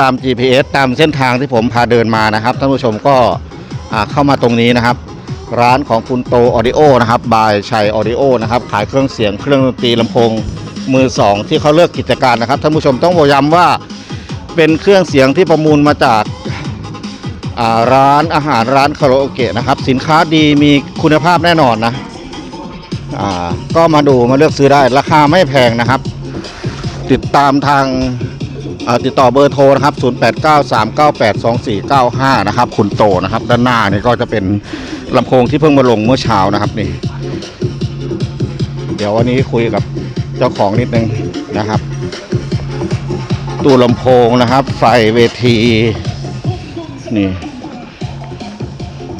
ตาม GPS ตามเส้นทางที่ผมพาเดินมานะครับท่านผู้ชมก็เข้ามาตรงนี้นะครับ ร้านของคุณโตออดิโอนะครับบายชัยออดิโอนะครับขายเครื่องเสียงเครื่องดนตรีลำโพงมือสองที่เขาเลิกกิจการนะครับท่านผู้ชมต้องย้ำว่าเป็นเครื่องเสียงที่ประมูลมาจาการ้านอาหารร้านคาราโอเกะนะครับ สินค้าดีมีคุณภาพแน่นอนนะก็มาดูมาเลือกซื้อได้ราคาไม่แพงนะครับ ติดตามทาง ติดต่อเบอร์โทรนะครับ 0893982495 นะครับ คุณโตนะครับ ด้านหน้านี่ก็จะเป็นลำโพงที่เพิ่งมาลงเมื่อเช้านะครับนี่ เดี๋ยววันนี้คุยกับเจ้าของนิดนึงนะครับ ตู้ลำโพงนะครับ ไฟเวทีนี่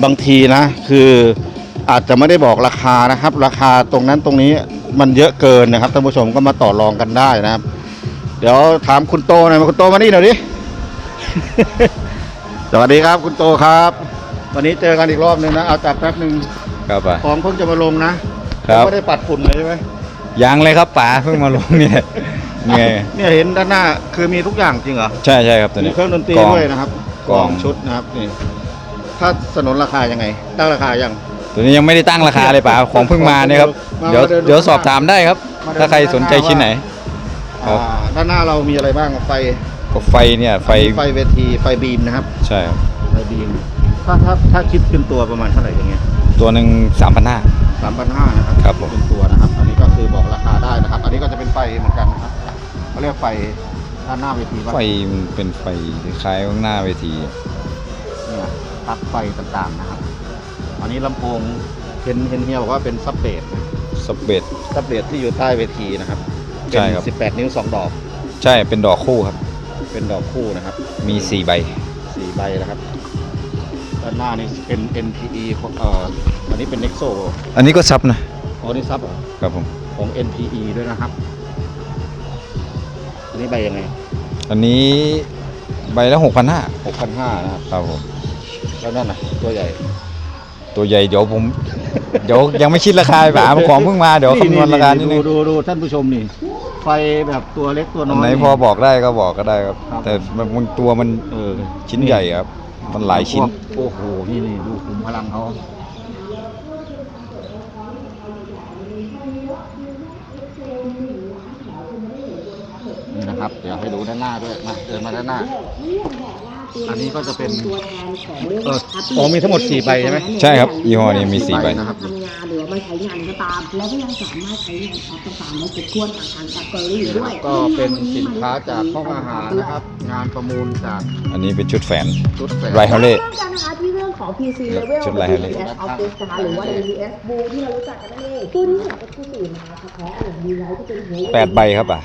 บางทีนะ คืออาจจะไม่ได้บอกราคานะครับ ราคาตรงนั้นตรงนี้มันเยอะเกินนะครับท่านผู้ชมก็มาต่อรองกันได้นะครับ เดี๋ยวถามคุณโตหน่อยมาคุณโตมานี่หน่อยดิ สวัสดีครับคุณโตครับ วันนี้เจอกันอีกรอบหนึ่งนะเอาจับแป๊บหนึ่งครับป่ะของเพิ่งจะมาลงนะครับไม่ได้ปัดฝุ่นเลยใช่ไหมยังเลยครับป๋าเพิ่งมาลงเนี่ยเนี่ยเนี่ยเห็นด้านหน้าคือมีทุกอย่างจริงเหรอใช่ใช่ครับตัวมีนี้เครื่องดนตรีกองด้วยนะครับกองชุดนะครับนี่ถ้าสนนราคายังไง ตั้งราคายังตัวนี้ยังไม่ได้ตั้งราคาเลยป๋าของเพิ่งมาเนี่ยครับมาเดี๋ยวมาเดินดูเดี๋ยวสอบถามได้ครับมาเดินถ้าใครสนใจราคาชิ้นไหน ครับอ่าด้านหน้าเรามีอะไรบ้างไฟก็ไฟเนี่ยไฟไฟเวทีไฟบีมนะครับใช่ครับไฟบีมถ้าถ้าถ้าคิดเป็นตัวประมาณเท่าไหร่อย่างเงี้ยตัวหนึ่งสามพันห้า สามพันห้านะครับครับผม เป็นตัวนะครับ อันนี้ก็คือบอกราคาได้นะครับ อันนี้ก็จะเป็นไฟเหมือนกันนะครับเขาเรียกไฟด้านหน้าเวทีป่ะไฟมันเป็นไฟคล้ายๆข้างหน้าเวทีเนี่ยปลั๊กไฟต่างๆนะครับ อันนี้ลำโพงเห็นเห็นเฮียบอกว่าเป็นซับเบสสเปด ซับเบสที่อยู่ใต้เวทีนะครับ ใช่ครับเป็น18 นิ้ว 2 ดอก ใช่เป็นดอกคู่ครับ เป็นดอกคู่นะครับมีสี่ใบสี่ใบนะครับ ด้านหน้านี่เป็น NPE ของเอ่ออันนี้เป็น Nexo อันนี้ก็ซับนะอ๋อนี่ซับเหรอครับผม ของ NPE ด้วยนะครับ อันนี้ใบยังไง อันนี้ใบละหกพันห้า6,500นะครับ ครับผมแล้วนั่นน่ะ ตัวใหญ่ ตัวใหญ่เดี๋ยวผม เดี๋ยวยังไม่คิดราคาป๋าของเพิ่งมาเดี๋ยวคำนวณราคานิดนึดูงดูดูท่านผู้ชมนี่ ไฟแบบตัวเล็กตัวน้อัอนย ไหนพอบอกได้ก็บอกก็ได้ครับ ครับ แต่มันตัวมันเออชิ้นใหญ่ครับ มันหลายชิ้นพวกโอ้โหนี่นี่ดูขุมพลังเขานี่นะครับ เดี๋ยวให้ดูด้านหน้าด้วยมาเดินมาด้านหน้าอั นนี้ก็จะเป็นตัวแทนของเอออ๋อมีทั้งหมดสี่ใบใช่ไหม ใช่ครับยี่ห้อนี้มีสี่ใบ นะครับ ทำงานหรือว่ามาใช้งานก็ตาม แล้วก็ยังสามารถใช้งานแอปต่างๆในจุดกวนต่างๆจากเกอรี่ด้วยก็เป็นสินค้าจากห้องอาหารนะครับ งานประมูลจากอันนี้เป็นชุดแฝนชุดแสไรฮอลเล่เริ่มกันนะคะที่เรื่อง ของ PC level ชุดลายฮะเลย AS Office นะคะหรือว่า AES Blue ที่เรารู้จักกันนั่นเองตัวนี้เนี่ยก็คือสื่อมาเฉพาะกลุ่มดีไลท์ที่เป็นหัวแปดใบครับอะ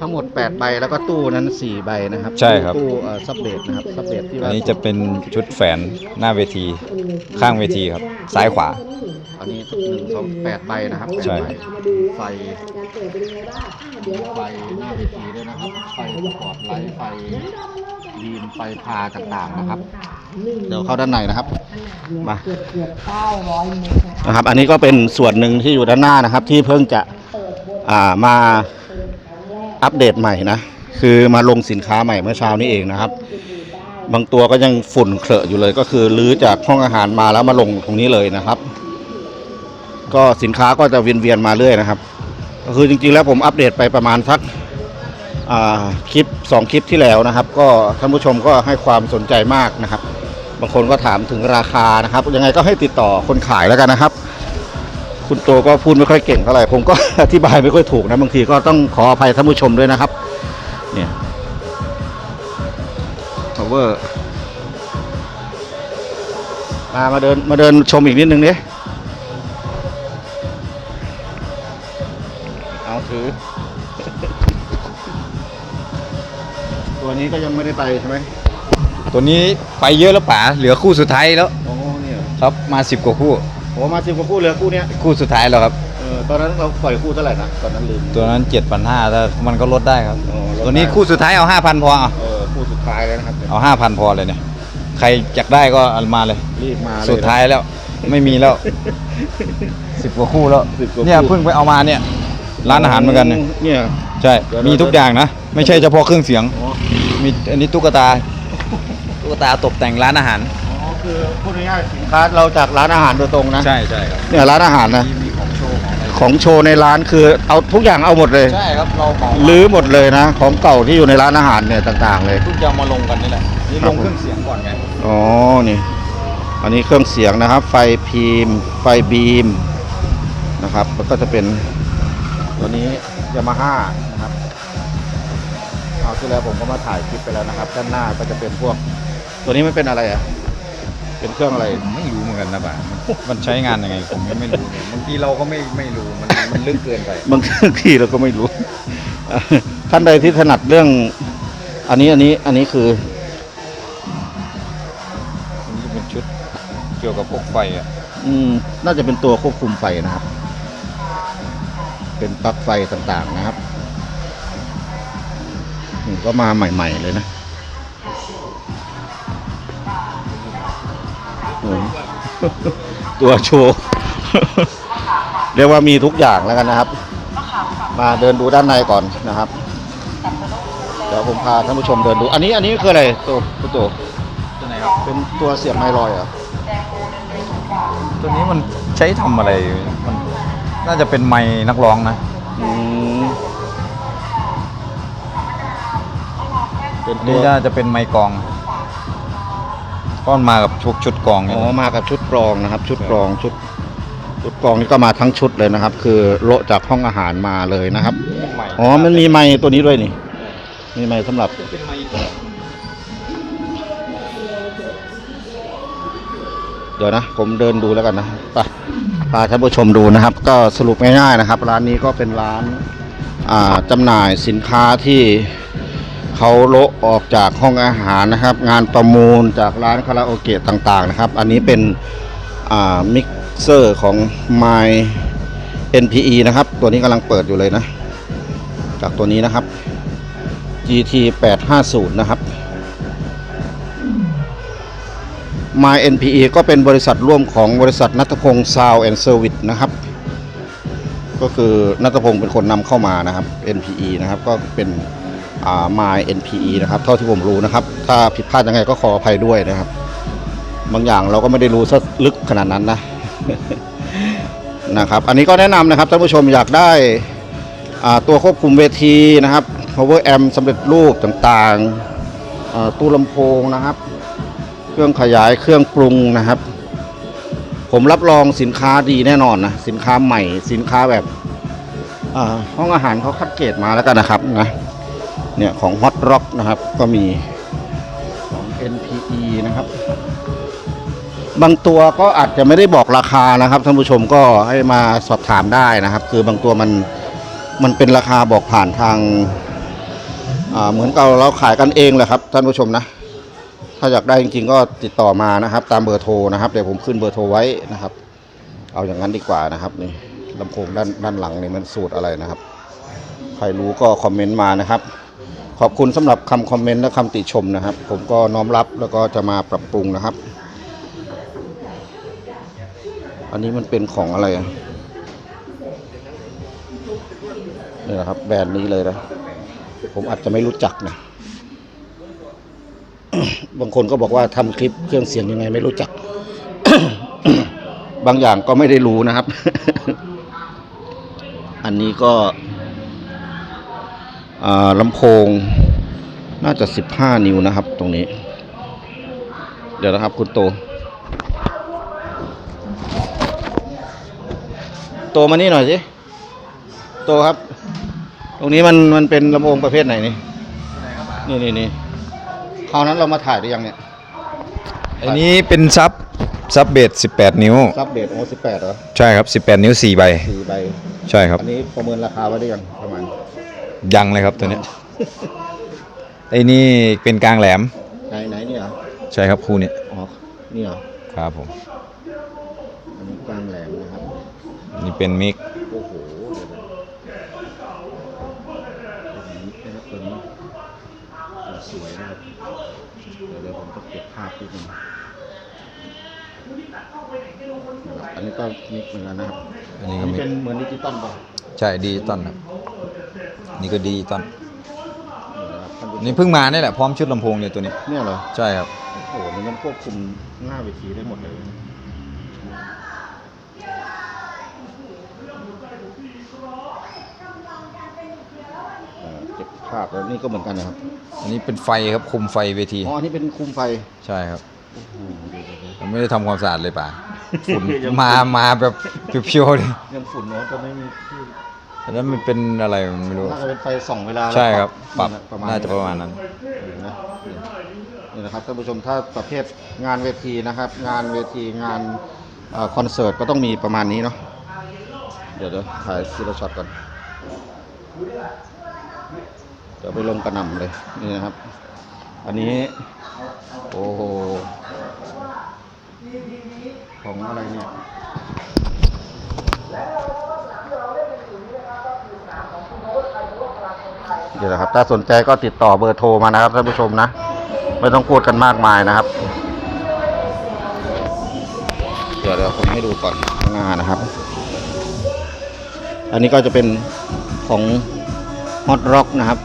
ทั้งหมด 8 ใบแล้วก็ตู้นั้น 4 ใบนะครับใช่ครับ ตู้เอ่อซับเบสนะครับซับเบสที่อัว่านนี้จะเป็นชุดแฝนหน้าเวที ข้างเวทีครับ ซ้ายขวา อันนี้หนึ่งสองแปดใบนะครับแปดใช่ใบมาดูไฟการเปิดเป็นยังไงบ้างอะเดี๋ยวเราไฟหน้าเวทีด้วยนะครับ ไฟสปอร์ตไลท์ไฟบีมไฟพาต่างๆนะครับ เดี๋ยวเข้าด้านในนะครับ มาเกือบเกือบเก้าร้อยเมตรนะคะนะครับ อันนี้ก็เป็นส่วนหนึ่งที่อยู่ด้านหน้านะครับ ที่เพิ่งจะอ่ามาอัปเดตใหม่นะ คือมาลงสินค้าใหม่เมื่อเช้านี้เองนะครับ บางตัวก็ยังฝุ่นเคลอะอยู่เลยก็คือรื้อจากห้องอาหารมาแล้วมาลงตรงนี้เลยนะครับ ก็สินค้าก็จะเวียนๆมาเรื่อยนะครับ ก็คือจริงๆแล้วผมอัปเดตไปประมาณสักอ่าคลิปสองคลิปที่แล้วนะครับ ก็ท่านผู้ชมก็ให้ความสนใจมากนะครับ บางคนก็ถามถึงราคานะครับ ยังไงก็ให้ติดต่อคนขายแล้วกันนะครับ คุณโตก็พูดไม่ค่อยเก่งเท่าไหร่ผมก็ อธิบายไม่ค่อยถูกนะบางทีก็ต้องขออภัยท่านผู้ชมด้วยนะครับ เนี่ย power มามาเดินมาเดินชมอีกนิดนึงดิเอาถือ ตัวนี้ก็ยังไม่ได้ไปใช่ไหม ตัวนี้ไปเยอะแล้วป๋าเหลือคู่สุดท้ายแล้ว โอ้เนี่ยครับมาสิบกว่าคู่ โอ้มาสิบกว่าคู่เหลือคู่เนี้ยคู่สุดท้ายแล้วครับ เออตอนนั้นเราปล่อยคู่เท่าไหร่นะตอนนั้นลืม ตัวนั้นเจ็ดพันห้าถ้ามันก็ลดได้ครับ อ๋อลดได้ ตัวนี้คู่สุดท้ายเอาห้าพันพอเอาเออคู่สุดท้ายแล้วนะครับเอาห้าพันพอเลยเนี่ยใครอยากได้ก็เอามาเลย รีบมาเลยนะ สุดท้ายแล้วไม่มีแล้วสิบกว่าคู่แล้ว10กว่าคู่ เนี่ยเพิ่งไปเอามาเนี่ย ร้านอาหารเหมือนกันเนี่ยเนี่ย ใช่เดี๋ยว มีทุกอย่างนะ ไม่ใช่เฉพาะเครื่องเสียง อ๋อมีอันนี้ตุ๊กตาตุ๊ กตาตกแต่งร้านอาหาร อ๋อคือพูดง่ายๆสินค้าเราจากร้านอาหารโดยตรงนะ ใช่ใช่ครับเนี่ยร้านอาหารนะ มีมีของโชว์ของอะไรของโชว์ในร้านคือเอาทุกอย่างเอาหมดเลยใช่ครับเราเหมาลื้อหมดเลยนะ ของเก่าที่อยู่ในร้านอาหารเนี่ยต่างๆเลย เพิ่งจะเอามาลงกันนี่แหละนี่ครัลบงเครื่องเสียงก่อนไงอ๋อ นี่ อันนี้เครื่องเสียงนะครับ ไฟพิมพ์ไฟบีมนะครับ แล้วก็จะเป็นตัวนี้ยามาฮ่านะครับเอาที่แล้วผมก็มาถ่ายคลิปไปแล้วนะครับ ด้านหน้าก็จะเป็นพวก ตัวนี้มันเป็นอะไรอะ เป็นเครื่องอะไร ผมไม่รู้เหมือนกันนะบ่ามันมันใช้งานยังไงผมยังไม่รู้เลยบางทีเราก็ไม่ไม่รู้มันมันลึกเกินไป บางทีเราก็ไม่รู้ ท่านใดที่ถนัดเรื่อง อันนี้อันนี้อันนี้คืออันนี้เป็นชุดเกี่ยวกับพวกไฟอะอืมน่าจะเป็นตัวควบคุมไฟนะครับ เป็นปลั๊กไฟต่างๆนะครับนี่ก็มาใหม่ ๆ เลยนะ ตัวโชว์ เรียกว่ามีทุกอย่างแล้วกันนะครับ มาเดินดูด้านในก่อนนะครับ เดี๋ยวผมพาท่านผู้ชมเดินดู อันนี้อันนี้คืออะไรตัวตัวตัวตัวไหนครับเป็นตัวเสียบไมค์ลอยเหรอตัวนี้มันใช้ทำอะไรมันน่าจะเป็นไม้นักร้องนะอืมเป็นตันี่วน่าจะเป็นไม้กลอง ก้อนมากับชุดชุดกลองเนี่ยอ๋อมากับชุดกรองนะครับ ชุดกรองชุดชุดกรองนี่ก็มาทั้งชุดเลยนะครับ คือโละจากห้องอาหารมาเลยนะครับอ๋อมันมีไม้ตัวนี้ด้วยนี่ มีไม้สำหรับเป็นไม้เดี๋ยวนะผมเดินดูแล้วกันนะไปพาท่านผู้ชมดูนะครับ ก็สรุปง่ายๆนะครับ ร้านนี้ก็เป็นร้านอ่าจำหน่ายสินค้าที่ เขาโละออกจากห้องอาหารนะครับ งานประมูลจากร้านคาราโอเกะต่างๆนะครับ อันนี้เป็นมิกเซอร์ของ My NPE นะครับ ตัวนี้กำลังเปิดอยู่เลยนะ จากตัวนี้นะครับ GT 850นะครับ My NPE ก็เป็นบริษัทร่วมของบริษัทนัทพงศ์ Sound and Service นะครับ ก็คือนัทพงศ์เป็นคนนำเข้ามานะครับ NPE นะครับก็เป็น My NPE นะครับ เท่าที่ผมรู้นะครับ ถ้าผิดพลาดยังไงก็ขออภัยด้วยนะครับ บางอย่างเราก็ไม่ได้รู้ซะลึกขนาดนั้นนะนะครับ อันนี้ก็แนะนำนะครับท่านผู้ชมอยากได้าตัวควบคุมเวทีนะครับ power amp สำเร็จรูปต่างๆอ่าตู้ลำโพงนะครับ เครื่องขยายเครื่องปรุงนะครับ ผมรับรองสินค้าดีแน่นอนนะสินค้าใหม่สินค้าแบบห้องอาหารเขาคัดเกรดมาแล้วกันนะครับนะ เนี่ยของ Hot Rock นะครับก็มีของ NPE นะครับ บางตัวก็อาจจะไม่ได้บอกราคานะครับท่านผู้ชมก็ให้มาสอบถามได้นะครับ คือบางตัวมันมันเป็นราคาบอกผ่านทางเหมือนกับเราขายกันเองแหละครับท่านผู้ชมนะ ถ้าอยากได้จริงๆก็ติดต่อมานะครับ ตามเบอร์โทรนะครับเดี๋ยวผมขึ้นเบอร์โทรไว้นะครับ เอาอย่างนั้นดีกว่านะครับนี่ลำโพงด้านด้านหลังนี่มันสูตรอะไรนะครับ ใครรู้ก็คอมเมนต์มานะครับ ขอบคุณสำหรับคำคอมเมนต์และคำติชมนะครับ ผมก็น้อมรับแล้วก็จะมาปรับปรุงนะครับ อันนี้มันเป็นของอะไรนี่นะครับ แบรนด์นี้เลยนะผมอาจจะไม่รู้จักนะบางคนก็บอกว่าทำคลิปเครื่องเสียงยังไงไม่รู้จัก บางอย่างก็ไม่ได้รู้นะครับ อันนี้ก็ ลำโพงน่าจะ 15 นิ้วนะครับ ตรงนี้ เดี๋ยวนะครับคุณโต โตมานี่หน่อยสิ โตครับ ตรงนี้มันมันเป็นลำโพงประเภทไหนนี่นี่นี่นี่คราวนั้นเรามาถ่ายได้ยังเนี่ยอันนี้เป็นซับซับเบส18 นิ้วซับเบสโอสิบแปดเหรอ ใช่ครับ 18 นิ้ว4ใบสี่ใบ ใช่ครับ อันนี้ประเมินราคาไว้ได้ยังประมาณ ยังเลยครับตัวเนี้ยไอ้นี่เป็นกลางแหลม ไหนไหนนี่เหรอใช่ครับคู่เนี้ยอ๋อนี่เหรอครับผม อันนี้กลางแหลมนะครับ นี่เป็นมิกโอ้โหเดี๋ยวนะตัวนี้นะครับตัวนี้สวยนะครับเดี๋ยวเดี๋ยวผมจะเก็บภาพนิดนึงอันนี้ก็มิกเหมือนกันนะครับอันนี้อัก็นนี้มีเป็นเหมือนดิจิตอลป่ะใช่ดีต้นครับ นี่ก็ดีต้นนี่นะครับท่านผู้ชมนี่เพิ่งมาเนี่ยแหละพร้อมชุดลำโพงเนี่ยตัวนี้ เนี่ยเหรอใช่ครับ โอ้โหนี่มันควบคุมหน้าเวทีได้หมดเลยเอ่อเก็บภาพแล้วนี่ก็เหมือนกันนะครับอันนี้เป็นไฟครับคุมไฟเวที อ๋ออันนี้เป็นคุมไฟใช่ครับโอ้โหดูดูดู ผมไม่ได้ทำความสะอาดเลยป่ะฝุ่น ยังมามาแบบเพียวๆเลยยังฝุ่นเนาะจะไม่มีที่ แล้วมันเป็นอะไรไม่รู้ น่าจะเป็นไฟส่องเวลาใช่ครับ ปรับ ประมาณน่าจะประมาณนั้นนี่นะนี่นะครับท่านผู้ชมถ้าประเภทงานเวทีนะครับ งานเวทีงานเอ่อคอนเสิร์ตก็ต้องมีประมาณนี้เนาะเดี๋ยวเดี๋ยวถ่ายซีละช็อตก่อนเดี๋ยวไปลงกระหน่ำเลยนี่นะครับ อันนี้โอ้โหของอะไรเนี่ย เดี๋ยวนะครับ ถ้าสนใจก็ติดต่อเบอร์โทรมานะครับท่านผู้ชมนะ ไม่ต้องพูดกันมากมายนะครับ เดี๋ยวเดี๋ยวผมให้ดูก่อนข้างหน้านะครับ อันนี้ก็จะเป็นของฮอตร็อกนะครับ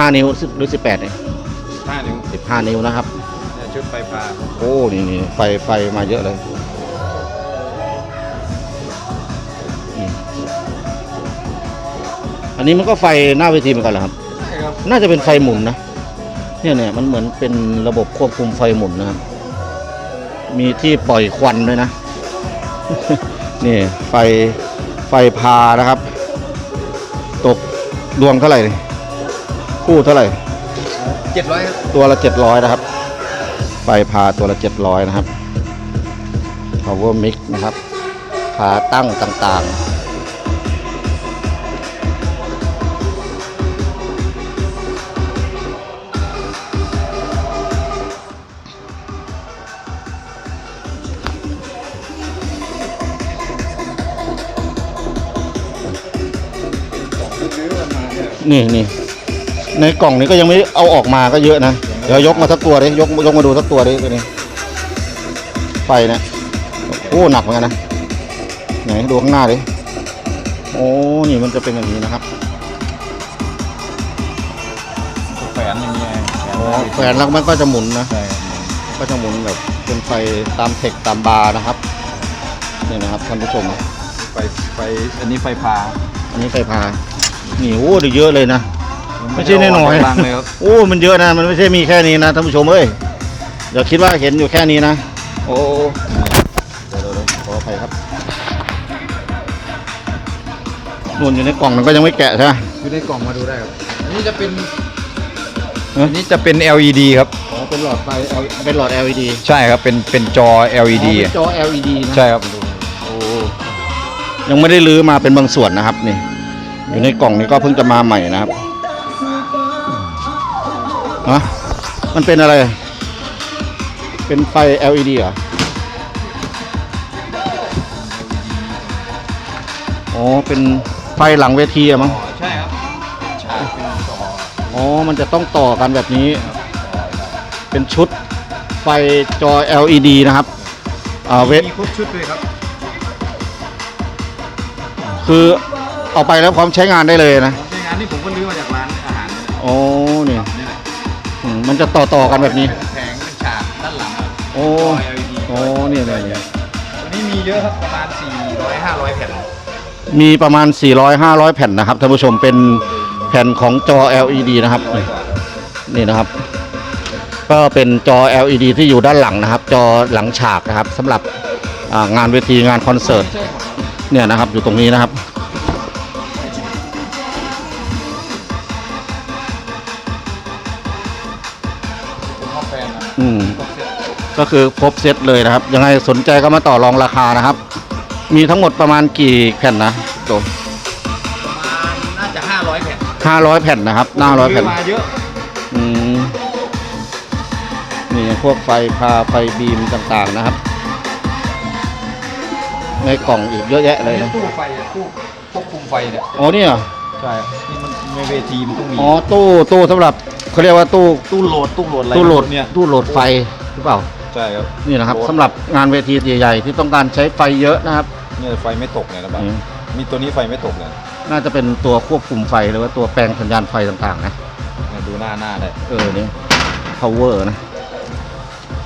15 นิ้วหรือ 18เนี่ย5นิ้ว15 นิ้วนะครับชุดไฟฟ้า โอ้ นี่นี่ไฟไฟมาเยอะเลย อันนี้มันก็ไฟหน้าเวทีเหมือนกันเหรอครับ ใช่ครับน่าจะเป็นไฟหมุนนะ เนี่ยเนี่ยมันเหมือนเป็นระบบควบคุมไฟหมุนนะครับ มีที่ปล่อยควันด้วยนะ นี่ไฟไฟพานะครับ ตกดวงเท่าไหร่นี่คู่เท่าไหร่700ครับตัวละเจ็ดร้อยนะครับ ไฟพาตัวละเจ็ดร้อยนะครับ power mix นะครับ ขาตั้งต่างๆ นี่นี่ในกล่องนี้ก็ยังไม่เอาออกมาก็เยอะนะเดี๋ยวยกมาสักตัวดิยกยกมาดูสักตัวดิตัวนี้ไฟเนี่ยโอ้หนักเหมือนกันนะไหนดูข้างหน้าดิโอ้นี่มันจะเป็นอย่างนี้นะครับแขวนอย่างเงี้ยอ๋อแขวนแล้วมันก็จะหมุนนะใช่ครับก็จะหมุนแบบเป็นไฟตามเทคตามบาร์นะครับนี่นะครับท่านผู้ชมไฟไฟอันนี้ไฟพาอันนี้ไฟพา นี่โอ้ได้เยอะเลยนะ ไม่ใช่น้อยๆลังเลยครับโอ้มันเยอะนะมันไม่ใช่มีแค่นี้นะท่านผู้ชมเอ้ยอย่าคิดว่าเห็นอยู่แค่นี้นะ โอ้เดี๋ยวเดี๋ยวเดี๋ยวขออภัยครับนุ่นอยู่ในกล่องมันก็ยังไม่แกะใช่ไหมอยู่ในกล่องมาดูได้ครับอันนี้จะเป็นเอ้ยอันนี้จะเป็น LED ครับอ๋อเป็นหลอดไฟ L เป็นหลอด LED ใช่ครับเป็นเป็นจอ LED อ๋อเป็นจอ LED นะใช่ครับโอ้ยังไม่ได้รื้อมาเป็นบางส่วนนะครับนี่ อยู่ในกล่องนี้ก็เพิ่งจะมาใหม่นะครับฮะมันเป็นอะไร เป็นไฟ LED เหรออ๋อ เป็นไฟหลังเวทีอะมั้ง ใช่ครับใช่เป็นจออ๋อ มันจะต้องต่อกันแบบนี้ เป็นชุดไฟจอ LED นะครับ อ่าเวมีครบชุดเลยครับ คือ เอาไปแล้วพร้อมใช้งานได้เลยนะ ในงานนี้ผมก็รื้อมาจากร้านอาหารนี่แหละโอ้นี่นี่แหละอืมมันจะต่อต่อๆกันแบบนี้เป็นแผงเป็นฉากด้านหลังครับโอ้ จอ LED โอ้เนี่ยเนี่ยเนี่ยวันนี้มีเยอะครับประมาณ 400 500 แผ่นมีประมาณ 400-500 แผ่นนะครับท่านผู้ชมเป็นแผ่นของจอ LED นะครับนี่นี่นะครับ ก็เป็นจอ LED ที่อยู่ด้านหลังนะครับ จอหลังฉากนะครับสำหรับอ่างานเวทีงานคอนเสิร์ตเนี่ยนะครับ อยู่ตรงนี้นะครับ ก็คือครบเซตเลยนะครับ ยังไงสนใจก็มาต่อรองราคานะครับ มีทั้งหมดประมาณกี่แผ่นนะโจประมาณน่าจะ 500 แผ่นห้าร้อยแผ่นนะครับห้าร้อยแผ่น มาเยอะอืมนี่พวกไฟพาไฟบีมต่างๆนะครับ ในกล่องอีกเยอะแยะเลยนะตู้ไฟอะตู้ควบคุมไฟเนี่ยอ๋อเนี่ยเหรอใช่นี่มันในเวทีมันต้องมีอ๋อตู้ตู้สำหรับเขาเรียกว่าตู้ตู้โหลดตู้โหลดอะไรตู้โหลดเนี่ยตู้โหลดไฟหรือเปล่า ใช่ครับนี่นะครับโหลดสำหรับงานเวทีใหญ่ๆที่ต้องการใช้ไฟเยอะนะครับ เนี่ยไฟไม่ตกเลยนะบ้าอืม มีตัวนี้ไฟไม่ตกเลยน่าจะเป็นตัวควบคุมไฟหรือว่าตัวแปลงสัญญาณไฟต่างๆนะเนี่ยดูหน้าหน้าได้เออนี่ power นะ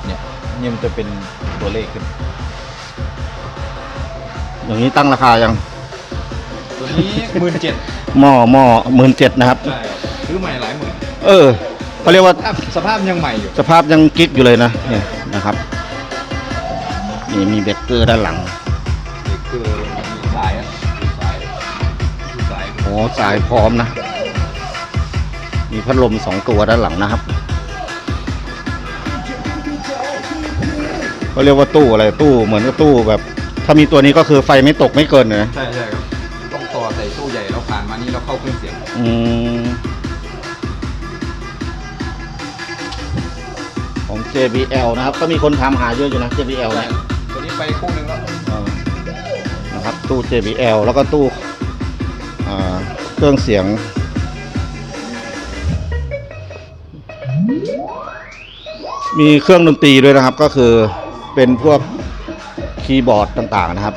เนี่ยเนี่ยมันจะเป็นตัวเลขขึ้น อย่างนี้ตั้งราคายังตัวนี้หมื่นเจ็ดหม้อหม้อหมื่นเจ็ดนะครับ ใช่ซื้อใหม่หลายหมื่นเออเขาเรียกว่าสภาพยังใหม่อยู่ สภาพยังกิ๊กอยู่เลยนะเนี่ย นะครับนี่มีเบรกเกอร์ด้านหลังนี่คือมีสายอะมีสายมีสายโอ้สายพร้อมนะ มีพัดลมสองตัวด้านหลังนะครับเขาเรียกว่าตู้อะไรตู้เหมือนกับตู้แบบ ถ้ามีตัวนี้ก็คือไฟไม่ตกไม่เกินเลยนะใช่ใช่ครับต้องต่อใส่ตู้ใหญ่แล้วผ่านมานี่เราเข้าเครื่องเสียง อืม JBL นะครับ ก็มีคนถามหาเยอะอยู่นะ JBL เนี่ยตัวนี้ไปคู่หนึ่งแล้วเออนะครับตู้ JBL แล้วก็ตู้อ่าเครื่องเสียง มีเครื่องดนตรีด้วยนะครับ ก็คือเป็นพวกคีย์บอร์ดต่างๆนะครับ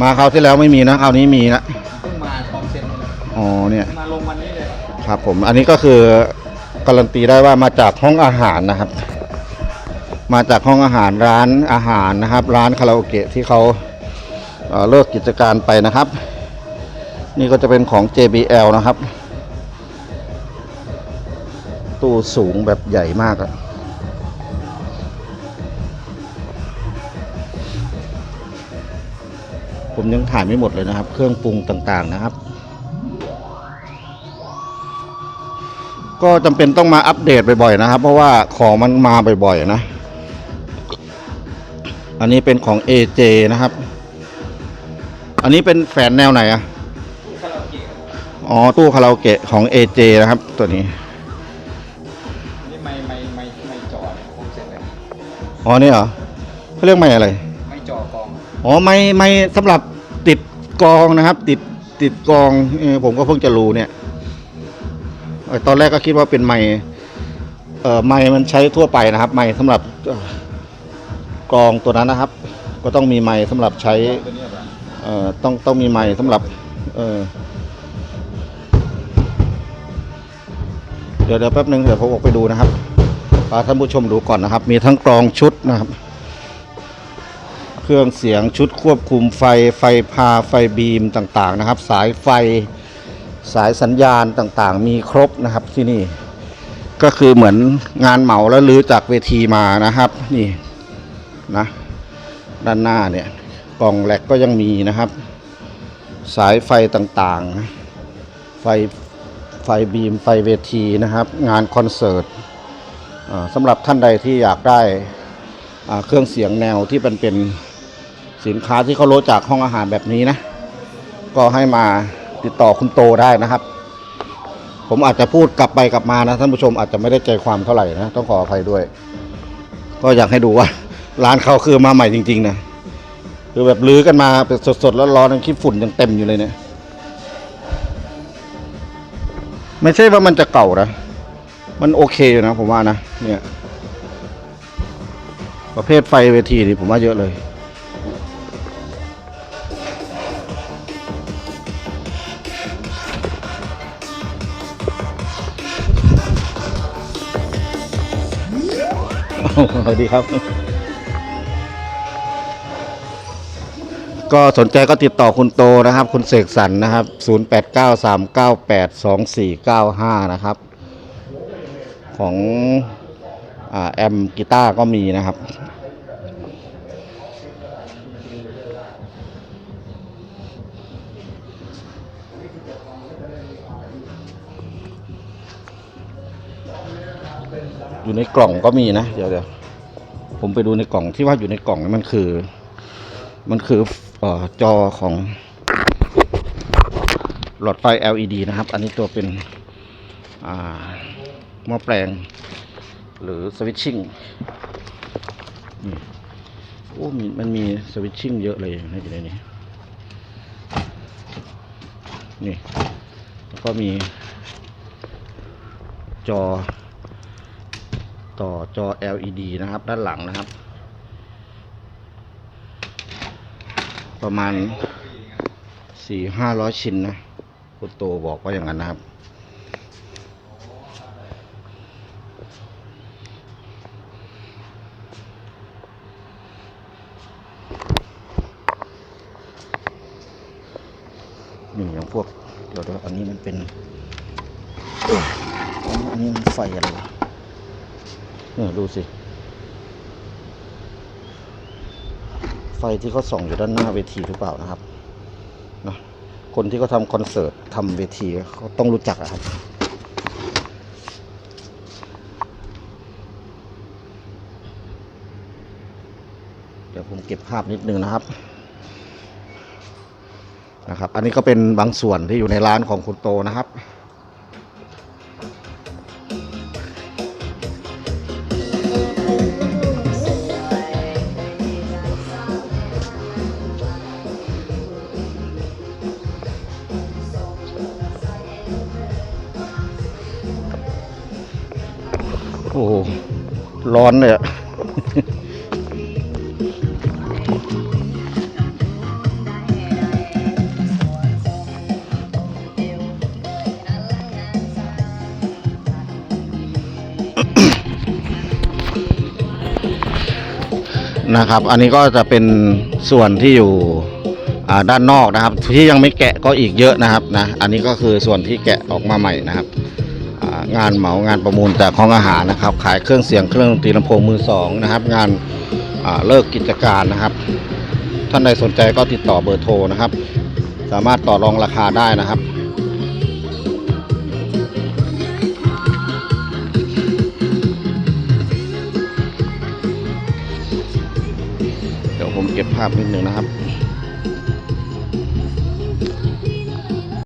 มาคราวที่แล้วไม่มีนะคราวนี้มีนะเพิ่งมาพร้อมเซ็นเลยอ๋อเนี่ยมาลงวันนี้เลย ครับผมอันนี้ก็คือการันตีได้ว่ามาจากห้องอาหารนะครับ มาจากห้องอาหารร้านอาหารนะครับ ร้านคาราโอเกะที่เขาเเลิกกิจการไปนะครับ นี่ก็จะเป็นของ JBL นะครับ ตู้สูงแบบใหญ่มากอะผมยังถ่ายไม่หมดเลยนะครับ เครื่องปรุงต่างๆนะครับ ก็จำเป็นต้องมาอัปเดตบ่อยๆนะครับ เพราะว่าของมันมาบ่อยๆนะ อันนี้เป็นของ AJ นะครับ อันนี้เป็นแฝนแนวไหนอะอ๋อ ตู้คาราโอเกะของ AJ นะครับ ตัวนี้ นี่ไม่ไม่ไม่ไม่จอเนี่ยผมเซ็นเลยอ๋อนี่เหรอเขาเรียกไม่อะไร ไม่จอกองอ๋อไม่ไม่สำหรับติดกองนะครับ ติดติดกองเออผมก็เพิ่งจะรู้เนี่ยเอ่อ ตอนแรกก็คิดว่าเป็นไม้เอ่อไม้มันใช้ทั่วไปนะครับ ไม้สำหรับกรองตัวนั้นนะครับ ก็ต้องมีไม้สำหรับใช้ต้อ่อต้องต้องมีไม้สำหรับเออเดี๋ยวเดี๋ยวแป๊บนึงเดี๋ยวผมออกไปดูนะครับพาท่านผู้ชมดูก่อนนะครับ มีทั้งกรองชุดนะครับ เครื่องเสียงชุดควบคุมไฟไฟพาไฟบีมต่างๆนะครับ สายไฟ สายสัญญาณต่างๆ มีครบนะครับที่นี่ ก็คือเหมือนงานเหมาแล้วลื้อจากเวทีมานะครับ นี่นะด้านหน้าเนี่ยกล่องแหลกก็ยังมีนะครับ สายไฟต่างๆ ไฟไฟบีมไฟเวทีนะครับ งานคอนเสิร์ตสำหรับท่านใดที่อยากได้เครื่องเสียงแนวที่เป็นเป็นสินค้าที่เขาโลดจากห้องอาหารแบบนี้นะ ก็ให้มา ติดต่อคุณโตได้นะครับ ผมอาจจะพูดกลับไปกลับมานะท่านผู้ชมอาจจะไม่ได้ใจความเท่าไหร่นะต้องขออภัยด้วย ก็อยากให้ดูว่า ร้านเขาคือมาใหม่จริง ๆ นะคือแบบลื้อกันมาเป็นสดๆแล้วร้อนๆขี้ฝุ่นยังเต็มอยู่เลยเนี่ยไม่ใช่ว่ามันจะเก่านะ มันโอเคอยู่นะผมว่านะ เนี่ย ประเภทไฟเวทีนี่ผมว่าเยอะเลย สวัสดีครับ ก็สนใจก็ติดต่อคุณโตนะครับ คุณเสกสรรนะครับ 0893982495 นะครับ ของอแอมกีตาร์ก็มีนะครับ อยู่ในกล่องก็มีนะเดี๋ยวเดี๋ยวผมไปดูในกล่องที่ว่าอยู่ในกล่องนี่มันคือ มันคืออจอของหลอดไฟ LED นะครับ อันนี้ตัวเป็นหม้อแปลง หรือสวิตชิ่งนี่โอ้มีมันมีสวิตชิ่งเยอะเลยนะอยู่ในนี้ นี่ แล้วก็มีจอ ต่อจอ LED นะครับ ด้านหลังนะครับ ประมาณสี่ห้าร้อยชิ้นนะคุณโตบอกว่าอย่างนั้นนะครับ นี่อย่างพวก เดี๋ยวเดี๋ยวอันนี้มันเป็นเอ้ยอันนี้มันไฟอะไรวะเนี่ย ดูสิ ไฟที่เขาส่องอยู่ด้านหน้าเวทีหรือเปล่านะครับนะคนที่เขาทำคอนเสิร์ตทำเวทีเขาต้องรู้จักครับ เดี๋ยวผมเก็บภาพนิดนึงนะครับนะครับ อันนี้ก็เป็นบางส่วนที่อยู่ในร้านของคุณโตนะครับ นเลยอะนะครับ อันนี้ก็จะเป็นส่วนที่อยู่ด้านนอกนะครับ ที่ยังไม่แกะก็อีกเยอะนะครับนะ อันนี้ก็คือส่วนที่แกะออกมาใหม่นะครับ งานเหมางานประมูลจากของอาหารนะครับ ขายเครื่องเสียงเครื่องดนตรีลำโพงมือสองนะครับ งานาเลิกกิจการนะครับ ท่านใดสนใจก็ติดต่อเบอร์โทรนะครับ สามารถต่อรองราคาได้นะครับเดี๋ยวผมเก็บภาพนิดหนึ่งนะครับ